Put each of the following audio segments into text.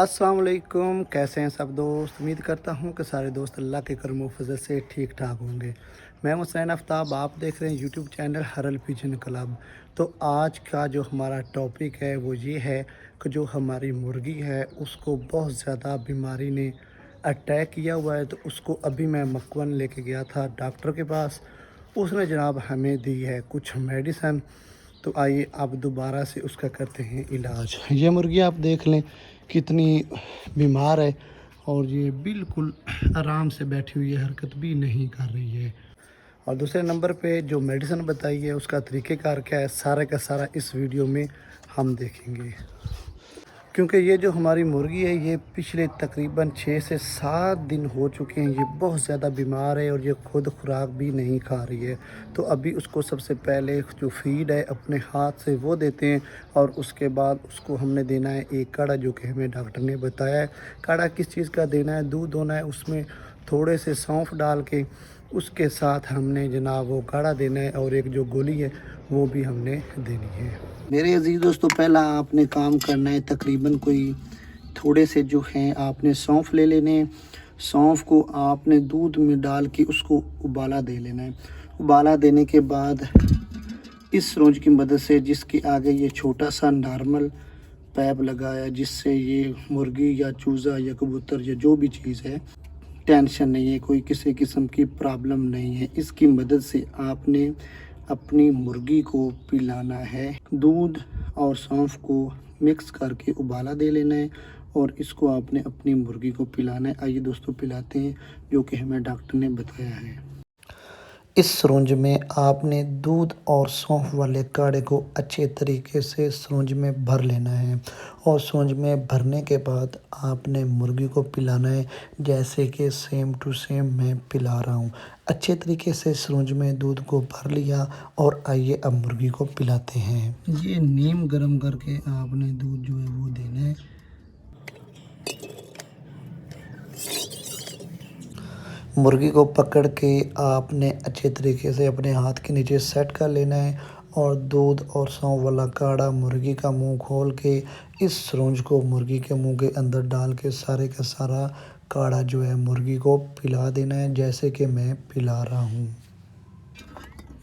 अस्सलाम वालेकुम कैसे हैं सब दोस्त? उम्मीद करता हूँ कि सारे दोस्त अल्लाह के करम फजल से ठीक ठाक होंगे। मैं हुसैन आफ्ताब, आप देख रहे हैं यूट्यूब चैनल हरल पिजन क्लब। तो आज का जो हमारा टॉपिक है, वो ये है कि जो हमारी मुर्गी है, उसको बहुत ज़्यादा बीमारी ने अटैक किया हुआ है। तो उसको अभी मैं मकवन लेके गया था डॉक्टर के पास। उसने जनाब हमें दी है कुछ मेडिसन। तो आइए आप दोबारा से उसका करते हैं इलाज। ये मुर्गी आप देख लें कितनी बीमार है और ये बिल्कुल आराम से बैठी हुई है हरकत भी नहीं कर रही है। और दूसरे नंबर पे जो मेडिसिन बताई है उसका तरीक़ेकार क्या है सारे का सारा इस वीडियो में हम देखेंगे। क्योंकि ये जो हमारी मुर्गी है, ये पिछले तकरीबन छः से सात दिन हो चुके हैं। ये बहुत ज़्यादा बीमार है और ये खुद खुराक भी नहीं खा रही है। तो अभी उसको सबसे पहले जो फ़ीड है, अपने हाथ से वो देते हैं और उसके बाद उसको हमने देना है एक काढ़ा, जो कि हमें डॉक्टर ने बताया है। काढ़ा किस चीज़ का देना है? दूध होना है, उसमें थोड़े से सौंफ डाल के उसके साथ हमने जनाब वो काढ़ा देना है और एक जो गोली है, वो भी हमने देनी है। मेरे अज़ीज़ दोस्तों, पहला आपने काम करना है, तकरीबन कोई थोड़े से जो हैं, आपने सौंफ ले लेने सौंफ को आपने दूध में डाल के उसको उबाला दे लेना है। उबाला देने के बाद इस रोज की मदद से जिसके आगे ये छोटा सा नॉर्मल पैप लगाया, जिससे ये मुर्गी या चूज़ा या कबूतर या जो भी चीज़ है टेंशन नहीं है, कोई किसी किस्म की प्रॉब्लम नहीं है। इसकी मदद से आपने अपनी मुर्गी को पिलाना है। दूध और सौंफ को मिक्स करके उबाला दे लेना है और इसको आपने अपनी मुर्गी को पिलाना है। आइए दोस्तों, पिलाते हैं, जो कि हमें डॉक्टर ने बताया है। इस सरुंज में आपने दूध और सौंफ वाले काढ़े को अच्छे तरीके से सरुंज में भर लेना है। और सरुंज में भरने के बाद आपने मुर्गी को पिलाना है, जैसे कि सेम टू सेम मैं पिला रहा हूँ। अच्छे तरीके से सरुंज में दूध को भर लिया और आइए अब मुर्गी को पिलाते हैं। ये नीम गर्म करके आपने दूध जो है वो देना है। मुर्गी को पकड़ के आपने अच्छे तरीके से अपने हाथ के नीचे सेट कर लेना है और दूध और सौंफ वाला काढ़ा मुर्गी का मुँह खोल के इस सरोंज को मुर्गी के मुँह के अंदर डाल के सारे का सारा काढ़ा जो है मुर्गी को पिला देना है, जैसे कि मैं पिला रहा हूँ।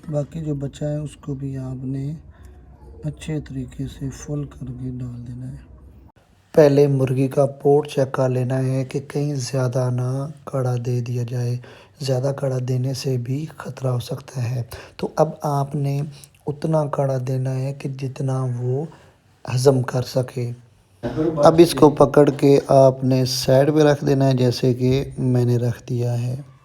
बाकी जो बचा है उसको भी आपने अच्छे तरीके से फुल करके डाल देना है। पहले मुर्गी का पोर्ट चेक कर लेना है कि कहीं ज़्यादा ना कड़ा दे दिया जाए। ज़्यादा कड़ा देने से भी ख़तरा हो सकता है। तो अब आपने उतना कड़ा देना है कि जितना वो हज़म कर सके। अब इसको पकड़ के आपने साइड पे रख देना है, जैसे कि मैंने रख दिया है।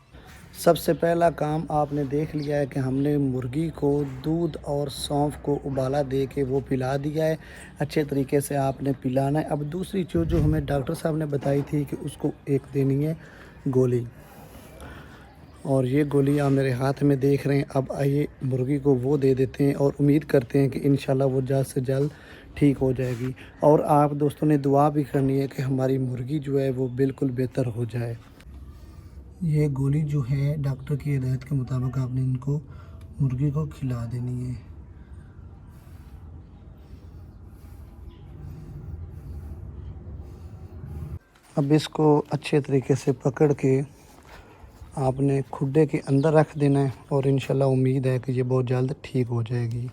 सबसे पहला काम आपने देख लिया है कि हमने मुर्गी को दूध और सौंफ को उबाला दे के वो पिला दिया है। अच्छे तरीके से आपने पिलाना है। अब दूसरी चीज़ जो हमें डॉक्टर साहब ने बताई थी कि उसको एक देनी है गोली। और ये गोली आप मेरे हाथ में देख रहे हैं। अब आइए मुर्गी को वो दे देते हैं और उम्मीद करते हैं कि इन वो जल्द से जल्द ठीक हो जाएगी। और आप दोस्तों ने दुआ भी करनी है कि हमारी मुर्गी जो है वो बिल्कुल बेहतर हो जाए। ये गोली जो है, डॉक्टर की हिदायत के मुताबिक आपने इनको मुर्गी को खिला देनी है। अब इसको अच्छे तरीके से पकड़ के आपने खुडे के अंदर रख देना है और इन उम्मीद है कि ये बहुत जल्द ठीक हो जाएगी।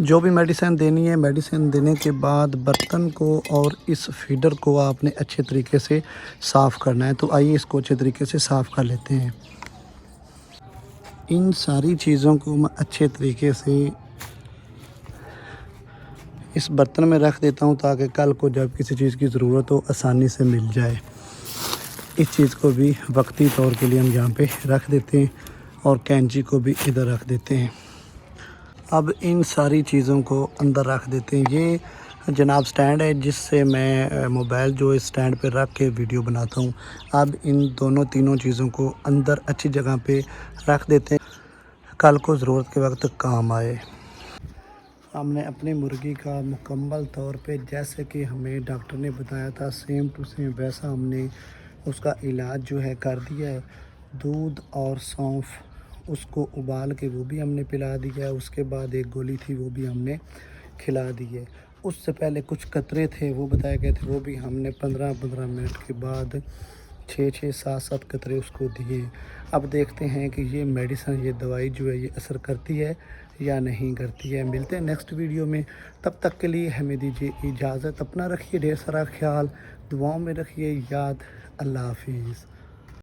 जो भी मेडिसिन देनी है मेडिसिन देने के बाद बर्तन को और इस फीडर को आपने अच्छे तरीके से साफ़ करना है। तो आइए इसको अच्छे तरीके से साफ़ कर लेते हैं। इन सारी चीज़ों को मैं अच्छे तरीके से इस बर्तन में रख देता हूँ ताकि कल को जब किसी चीज़ की ज़रूरत हो, आसानी से मिल जाए। इस चीज़ को भी वक्ती तौर के लिए हम यहाँ पे रख देते हैं और कैंची को भी इधर रख देते हैं। अब इन सारी चीज़ों को अंदर रख देते हैं। ये जनाब स्टैंड है, जिससे मैं मोबाइल जो इस स्टैंड पे रख के वीडियो बनाता हूँ। अब इन दोनों तीनों चीज़ों को अंदर अच्छी जगह पे रख देते हैं। कल को ज़रूरत के वक्त काम आए। हमने अपनी मुर्गी का मुकम्मल तौर पे, जैसे कि हमें डॉक्टर ने बताया था सेम टू सेम वैसा हमने उसका इलाज जो है कर दिया है। दूध और सौंफ उसको उबाल के वो भी हमने पिला दिया उसके बाद एक गोली थी, वो भी हमने खिला दी है। उससे पहले कुछ कतरे थे, वो बताए गए थे, वो भी हमने पंद्रह पंद्रह मिनट के बाद छः छः सात सात कतरे उसको दिए। अब देखते हैं कि ये मेडिसन, ये दवाई जो है, ये असर करती है या नहीं करती है। मिलते हैं नेक्स्ट वीडियो में। तब तक के लिए हमें दीजिए इजाज़त। अपना रखिए, ढेर सारा ख्याल। दुआओं में रखिए, याद। अल्लाह हाफिज़।